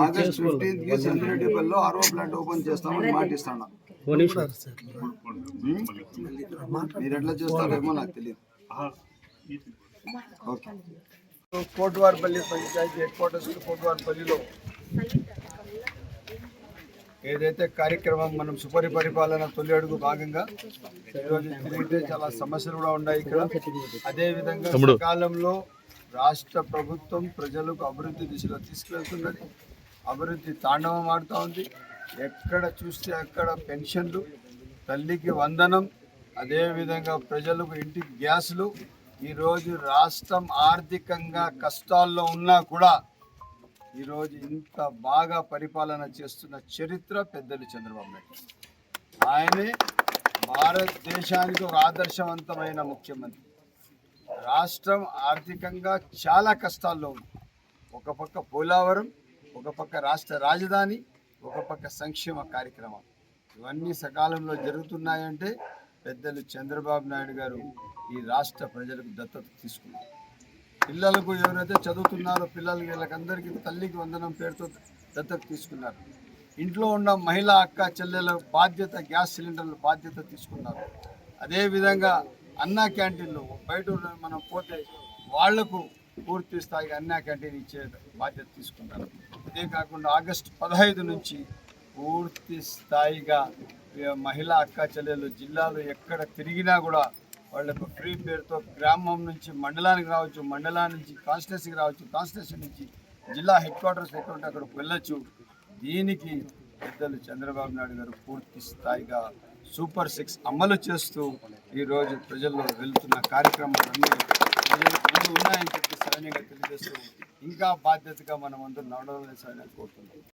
August ఫిఫ్టీన్త్కి సంగారెడ్డిపల్లిలో ఆరో plant open చేస్తామని మాట ఇస్తాను. మీరు ఎట్లా చేస్తారేమో నాకు తెలియదు. Okay. Kotwaripalli panchayat head quarters ఏదైతే కార్యక్రమం మనం సుపరి పరిపాలన తొలి అడుగు భాగంగా ఈరోజు తిరిగితే చాలా సమస్యలు కూడా ఉన్నాయి ఇక్కడ. అదే విధంగా కాలంలో రాష్ట్ర ప్రభుత్వం ప్రజలకు అభివృద్ధి దిశలో తీసుకెళ్తున్నది. అభివృద్ధి తాండవం ఆడుతూ ఉంది. ఎక్కడ చూస్తే అక్కడ పెన్షన్లు తల్లికి వందనం అదేవిధంగా ప్రజలకు ఇంటికి గ్యాసులు. ఈరోజు రాష్ట్రం ఆర్థికంగా కష్టాల్లో ఉన్నా కూడా ఈరోజు ఇంత బాగా పరిపాలన చేస్తున్న చరిత్ర పెద్దలు చంద్రబాబు నాయుడు. ఆయనే భారతదేశానికి ఒక ఆదర్శవంతమైన ముఖ్యమంత్రి. రాష్ట్రం ఆర్థికంగా చాలా కష్టాల్లో ఉంది. ఒక పక్క పోలావరం ఒక పక్క రాష్ట్ర రాజధాని ఒక పక్క సంక్షేమ కార్యక్రమాలు ఇవన్నీ సకాలంలో జరుగుతున్నాయంటే పెద్దలు చంద్రబాబు నాయుడు గారు ఈ రాష్ట్ర ప్రజలకు దత్తత తీసుకున్నారు. పిల్లలకు ఎవరైతే చదువుతున్నారో పిల్లలు వీళ్ళకందరికీ తల్లికి వందనం పేరుతో దత్తత తీసుకున్నారు. ఇంట్లో ఉన్న మహిళా అక్క చెల్లెల బాధ్యత గ్యాస్ సిలిండర్ల బాధ్యత తీసుకున్నారు. అదేవిధంగా అన్నా క్యాంటీన్లు బయట మనం పోతే వాళ్ళకు పూర్తి స్థాయిగా అన్నా క్యాంటీన్ ఇచ్చే బాధ్యత తీసుకుంటారు. ఇదే కాకుండా ఆగస్టు పదహైదు నుంచి పూర్తి స్థాయిగా మహిళా అక్క చెల్లెలు జిల్లాలో ఎక్కడ తిరిగినా కూడా వాళ్ళకు ఫ్రీ పేరుతో గ్రామం నుంచి మండలానికి రావచ్చు మండలా నుంచి కాన్స్టిట్యూన్సీకి రావచ్చు కాన్స్టిట్యూన్సీ నుంచి జిల్లా హెడ్ క్వార్టర్స్ ఎక్కడ ఉంటే అక్కడికి వెళ్ళొచ్చు. దీనికి పెద్దలు చంద్రబాబు నాయుడు గారు పూర్తి స్థాయిగా సూపర్ సిక్స్ అమలు చేస్తూ ఈరోజు ప్రజల్లో వెళ్తున్న కార్యక్రమాలన్నీ ప్రజలకు ముందు ఉన్నాయని చెప్పి సరైనగా తెలియజేస్తూ ఇంకా బాధ్యతగా మనం అందరూ నడవలసిన కోరుతున్నాం.